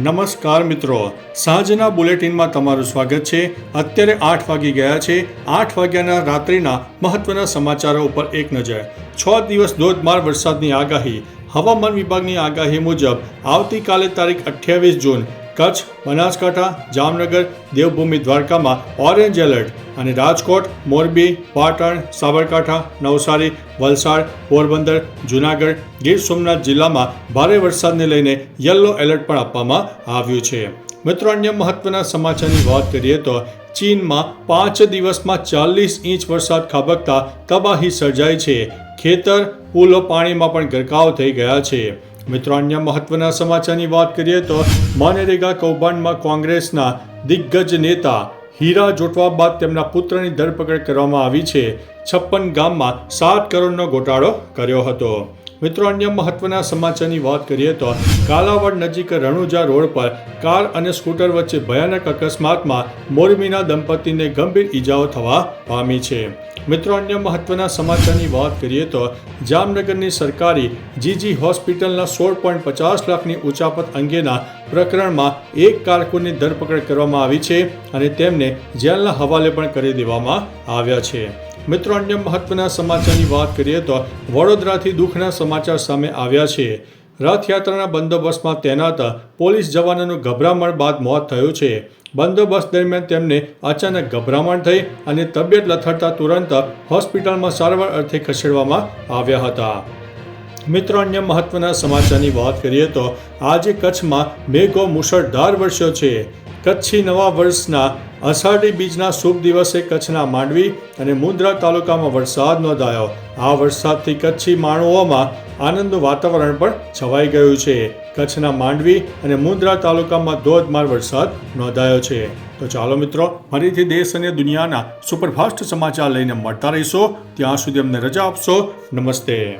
નમસ્કાર મિત્રો. સાંજના બુલેટિનમાં તમારું સ્વાગત છે. અત્યારે આઠ વાગી ગયા છે. આઠ વાગ્યાના રાત્રિના મહત્વના સમાચારો ઉપર એક નજર. છ દિવસ ધોધમાર વરસાદની આગાહી. હવામાન વિભાગની આગાહી મુજબ આવતીકાલે તારીખ અઠ્યાવીસ જૂન કચ્છ, બનાસકાંઠા, જામનગર, દેવભૂમિ દ્વારકામાં ઓરેન્જ એલર્ટ. અને રાજકોટ, મોરબી, પાટણ, સાબરકાંઠા, નવસારી, વલસાડ, પોરબંદર, જૂનાગઢ, ગીર સોમનાથ જિલ્લામાં ભારે વરસાદને લઈને યલો એલર્ટ પણ આપવામાં આવ્યું છે. મિત્રો, અન્ય મહત્વના સમાચારની વાત કરીએ તો ચીનમાં પાંચ દિવસમાં ચાલીસ ઇંચ વરસાદ ખાબકતા તબાહી સર્જાઈ છે. ખેતર, પુલો પાણીમાં પણ ગરકાવ થઈ ગયા છે. મિત્રો, અન્ય મહત્વના સમાચારની વાત કરીએ તો મનરેગા કૌભાંડમાં કોંગ્રેસના દિગ્ગજ નેતા હીરા જોટવા બાદ તેમના પુત્રની ધરપકડ કરવામાં આવી છે. છપ્પન ગામમાં સાત કરોડનો ગોટાળો કર્યો હતો. મિત્રો, અન્ય મહત્વના સમાચારની વાત કરીએ તો કાલાવડ નજીક રણુજા રોડ પર કાર અને સ્કૂટર વચ્ચે ભયાનક અકસ્માતમાં મોરબીના દંપતીને ગંભીર ઈજાઓ થવા પામી છે. મિત્રો, અન્ય મહત્વના સમાચારની વાત કરીએ તો જામનગરની સરકારી જીજી હોસ્પિટલના સોળ પોઈન્ટ પચાસ લાખની ઉચાપત અંગેના પ્રકરણમાં એક કારકુનની ધરપકડ કરવામાં આવી છે અને તેમને જેલના હવાલે પણ કરી દેવામાં આવ્યા છે. મિત્રો, અન્ય મહત્વના સમાચારની વાત કરીએ તો વડોદરાથી દુઃખના સમાચાર સામે આવ્યા છે. રથયાત્રાના બંદોબસ્તમાં તૈનાત પોલીસ જવાનોનું ગભરામણ બાદ મોત થયું છે. બંદોબસ્ત દરમિયાન તેમને અચાનક ગભરામણ થઈ અને તબિયત લથડતા તુરંત હોસ્પિટલમાં સારવાર અર્થે ખસેડવામાં આવ્યા હતા. મિત્રો, અન્ય મહત્વના સમાચારની વાત કરીએ તો આજે કચ્છમાં મેઘો મુશળધાર વરસ્યો છે. કચ્છી નવા વર્ષના અષાઢી બીજના શુભ દિવસે કચ્છના માંડવી અને મુન્દ્રા તાલુકામાં વરસાદ નોંધાયો. આ વરસાદથી કચ્છી માણુઓમાં આનંદનું વાતાવરણ પણ છવાઈ ગયું છે. કચ્છના માંડવી અને મુન્દ્રા તાલુકામાં ધોધમાર વરસાદ નોંધાયો છે. તો ચાલો મિત્રો, ફરીથી દેશ અને દુનિયાના સુપરફાસ્ટ સમાચાર લઈને મળતા રહીશો. ત્યાં સુધી અમને રજા આપશો. નમસ્તે.